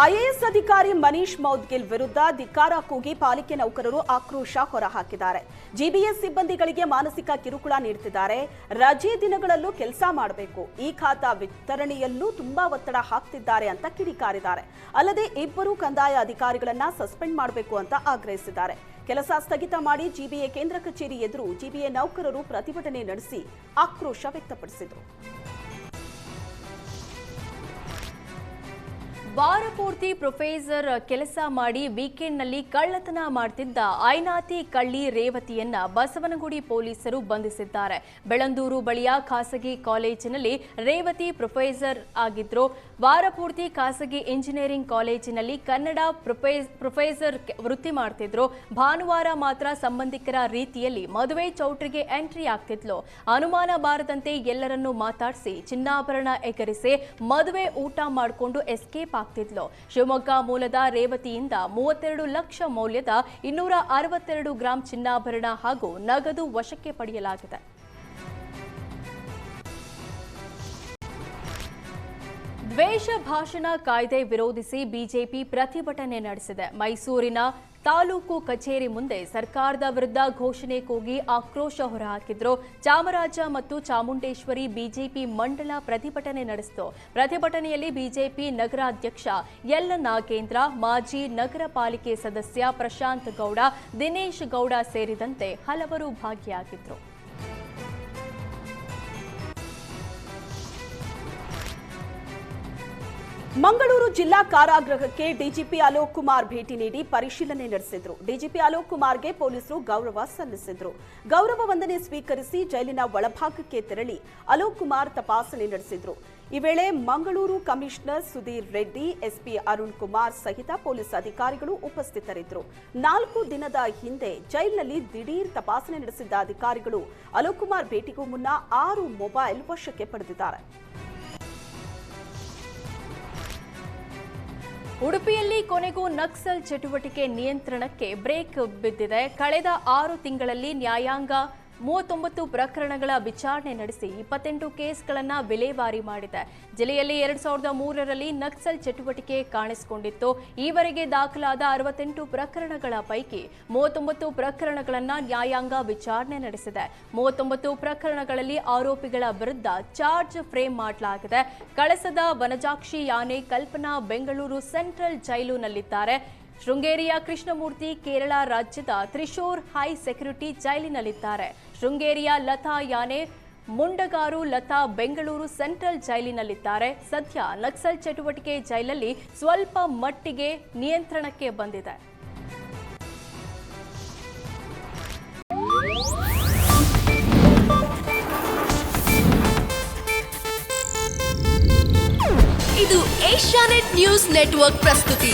IAS ಅಧಿಕಾರಿ ಮನೀಶ್ ಮೌದ್ಗಿಲ್ ವಿರುದ್ಧ ಧಿಕ್ಕಾರ ಕೂಗಿ ಪಾಲಿಕೆ ನೌಕರರು ಆಕ್ರೋಶ ಹೊರಹಾಕಿದ್ದಾರೆ. ಜಿಬಿಎಸ್ ಸಿಬ್ಬಂದಿಗಳಿಗೆ ಮಾನಸಿಕ ಕಿರುಕುಳ ನೀಡುತ್ತಿದ್ದಾರೆ ರಜೆ ದಿನಗಳಲ್ಲೂ ಕೆಲಸ ಮಾಡಬೇಕು. ಈ ಖಾತಾ ವಿತರಣೆಯಲ್ಲೂ ತುಂಬಾ ಒತ್ತಡ ಹಾಕ್ತಿದ್ದಾರೆ ಅಂತ ಕಿಡಿಕಾರಿದ್ದಾರೆ. ಅಲ್ಲದೆ ಇಬ್ಬರು ಕಂದಾಯ ಅಧಿಕಾರಿಗಳನ್ನ ಸಸ್ಪೆಂಡ್ ಮಾಡಬೇಕು ಅಂತ ಆಗ್ರಹಿಸಿದ್ದಾರೆ. ಕೆಲಸ ಸ್ಥಗಿತ ಮಾಡಿ ಜಿಬಿಎ ಕೇಂದ್ರ ಕಚೇರಿ ಎದುರು ಜಿಬಿಎ ನೌಕರರು ಪ್ರತಿಭಟನೆ ನಡೆಸಿ ಆಕ್ರೋಶ ವ್ಯಕ್ತಪಡಿಸಿದರು. ವಾರ ಪೂರ್ತಿ ಪ್ರೊಫೆಸರ್ ಕೆಲಸ ಮಾಡಿ ವೀಕೆಂಡ್ನಲ್ಲಿ ಕಳ್ಳತನ ಮಾಡ್ತಿದ್ದ ಐನಾತಿ ಕಳ್ಳಿ ರೇವತಿಯನ್ನ ಬಸವನಗುಡಿ ಪೊಲೀಸರು ಬಂಧಿಸಿದ್ದಾರೆ. ಬೆಳಂದೂರು ಬಳಿಯ ಖಾಸಗಿ ಕಾಲೇಜಿನಲ್ಲಿ ರೇವತಿ ಪ್ರೊಫೆಸರ್ ಆಗಿದ್ರು. ವಾರ ಪೂರ್ತಿ ಖಾಸಗಿ ಇಂಜಿನಿಯರಿಂಗ್ ಕಾಲೇಜಿನಲ್ಲಿ ಕನ್ನಡ ಪ್ರೊಫೆ- ಪ್ರೊಫೆಸರ್ ವೃತ್ತಿ ಮಾಡ್ತಿದ್ರು. ಭಾನುವಾರ ಮಾತ್ರ ಸಂಬಂಧಿಕರ ರೀತಿಯಲ್ಲಿ ಮದುವೆ ಚೌಟ್ರಿಗೆ ಎಂಟ್ರಿ ಆಗ್ತಿದ್ಲು. ಅನುಮಾನ ಬಾರದಂತೆ ಎಲ್ಲರನ್ನೂ ಮಾತಾಡಿಸಿ ಚಿನ್ನಾಭರಣ ಎಗರಿಸಿ ಮದುವೆ ಊಟ ಮಾಡಿಕೊಂಡು ಎಸ್ಕೇಪ್ ಆಗ್ತಿದ್ಲು. ಶಿವಮೊಗ್ಗ ಮೂಲದ ರೇವತಿಯಿಂದ ಮೂವತ್ತೆರಡು ಲಕ್ಷ ಮೌಲ್ಯದ ಇನ್ನೂರ ಅರವತ್ತೆರಡು ಗ್ರಾಂ ಚಿನ್ನಾಭರಣ ಹಾಗೂ ನಗದು ವಶಕ್ಕೆ ಪಡೆಯಲಾಗಿದೆ. ದ್ವೇಷ ಭಾಷಣ ಕಾಯ್ದೆ ವಿರೋಧಿಸಿ ಬಿಜೆಪಿ ಪ್ರತಿಭಟನೆ ನಡೆಸಿದೆ. ಮೈಸೂರಿನ ತಾಲೂಕು ಕಚೇರಿ ಮುಂದೆ ಸರ್ಕಾರದ ವಿರುದ್ಧ ಘೋಷಣೆ ಕೂಗಿ ಆಕ್ರೋಶ ಹೊರಹಾಕಿದ್ರು. ಚಾಮರಾಜ ಮತ್ತು ಚಾಮುಂಡೇಶ್ವರಿ ಬಿಜೆಪಿ ಮಂಡಲ ಪ್ರತಿಭಟನೆ ನಡೆಸಿತು. ಪ್ರತಿಭಟನೆಯಲ್ಲಿ ಬಿಜೆಪಿ ನಗರಾಧ್ಯಕ್ಷ ಎಲ್ ನಾಗೇಂದ್ರ ಮಾಜಿ ನಗರ ಪಾಲಿಕೆ ಸದಸ್ಯ ಪ್ರಶಾಂತ್ ಗೌಡ, ದಿನೇಶ್ ಗೌಡ ಸೇರಿದಂತೆ ಹಲವರು ಭಾಗಿಯಾಗಿದ್ರು. ಮಂಗಳೂರು ಜಿಲ್ಲಾ ಕಾರಾಗೃಹಕ್ಕೆ ಡಿಜಿಪಿ ಅಲೋಕ್ ಕುಮಾರ್ ಭೇಟಿ ನೀಡಿ ಪರಿಶೀಲನೆ ನಡೆಸಿದ್ರು. ಡಿಜಿಪಿ ಅಲೋಕ್ ಕುಮಾರ್ಗೆ ಪೊಲೀಸರು ಗೌರವ ಸಲ್ಲಿಸಿದ್ರು. ಗೌರವ ವಂದನೆ ಸ್ವೀಕರಿಸಿ ಜೈಲಿನ ಒಳಭಾಗಕ್ಕೆ ತೆರಳಿ ಅಲೋಕ್ ಕುಮಾರ್ ತಪಾಸಣೆ ನಡೆಸಿದ್ರು. ಈ ವೇಳೆ ಮಂಗಳೂರು ಕಮಿಷನರ್ ಸುಧೀರ್ ರೆಡ್ಡಿ, ಎಸ್ಪಿ ಅರುಣ್ ಕುಮಾರ್ ಸಹಿತ ಪೊಲೀಸ್ ಅಧಿಕಾರಿಗಳು ಉಪಸ್ಥಿತರಿದ್ದರು ನಾಲ್ಕು ದಿನದ ಹಿಂದೆ ಜೈಲಿನಲ್ಲಿ ದಿಢೀರ್ ತಪಾಸಣೆ ನಡೆಸಿದ್ದ ಅಧಿಕಾರಿಗಳು ಅಲೋಕ್ ಕುಮಾರ್ ಭೇಟಿಗೂ ಮುನ್ನ ಆರು ಮೊಬೈಲ್ ವಶಕ್ಕೆ ಪಡೆದಿದ್ದಾರೆ. ಉಡುಪಿಯಲ್ಲಿ ಕೊನೆಗೂ ನಕ್ಸಲ್ ಚಟುವಟಿಕೆ ನಿಯಂತ್ರಣಕ್ಕೆ ಬ್ರೇಕ್ ಬಿದ್ದಿದೆ. ಕಳೆದ ಆರು ತಿಂಗಳಲ್ಲಿ ನ್ಯಾಯಾಂಗ ಮೂವತ್ತೊಂಬತ್ತು ಪ್ರಕರಣಗಳ ವಿಚಾರಣೆ ನಡೆಸಿ ಇಪ್ಪತ್ತೆಂಟು ಕೇಸ್ಗಳನ್ನು ವಿಲೇವಾರಿ ಮಾಡಿದೆ. ಜಿಲ್ಲೆಯಲ್ಲಿ ಎರಡ್ ಸಾವಿರದ ಮೂರರಲ್ಲಿ ನಕ್ಸಲ್ ಚಟುವಟಿಕೆ ಕಾಣಿಸಿಕೊಂಡಿತ್ತು. ಈವರೆಗೆ ದಾಖಲಾದ ಅರವತ್ತೆಂಟು ಪ್ರಕರಣಗಳ ಪೈಕಿ ಮೂವತ್ತೊಂಬತ್ತು ಪ್ರಕರಣಗಳನ್ನು ನ್ಯಾಯಾಂಗ ವಿಚಾರಣೆ ನಡೆಸಿದೆ. ಮೂವತ್ತೊಂಬತ್ತು ಪ್ರಕರಣಗಳಲ್ಲಿ ಆರೋಪಿಗಳ ವಿರುದ್ಧ ಚಾರ್ಜ್ ಫ್ರೇಮ್ ಮಾಡಲಾಗಿದೆ. ಕಳಸದ ವನಜಾಕ್ಷಿ ಯಾನೆ ಕಲ್ಪನಾ ಬೆಂಗಳೂರು ಸೆಂಟ್ರಲ್ ಜೈಲಿನಲ್ಲಿದ್ದಾರೆ. ಶೃಂಗೇರಿಯ ಕೃಷ್ಣಮೂರ್ತಿ ಕೇರಳ ರಾಜ್ಯದ ತ್ರಿಶೂರ್ ಹೈ ಸೆಕ್ಯೂರಿಟಿ ಜೈಲಿನಲ್ಲಿದ್ದಾರೆ. ಶೃಂಗೇರಿಯ ಲತಾ ಯಾನೆ, ಮುಂಡಗಾರು ಲತಾ ಬೆಂಗಳೂರು ಸೆಂಟ್ರಲ್ ಜೈಲಿನಲ್ಲಿದ್ದಾರೆ. ಸದ್ಯ ನಕ್ಸಲ್ ಚಟುವಟಿಕೆ ಜೈಲಲ್ಲಿ ಸ್ವಲ್ಪ ಮಟ್ಟಿಗೆ ನಿಯಂತ್ರಣಕ್ಕೆ ಬಂದಿದೆ. ಇದು ಏಷ್ಯಾನೆಟ್ ನ್ಯೂಸ್ ನೆಟ್ವರ್ಕ್ ಪ್ರಸ್ತುತಿ.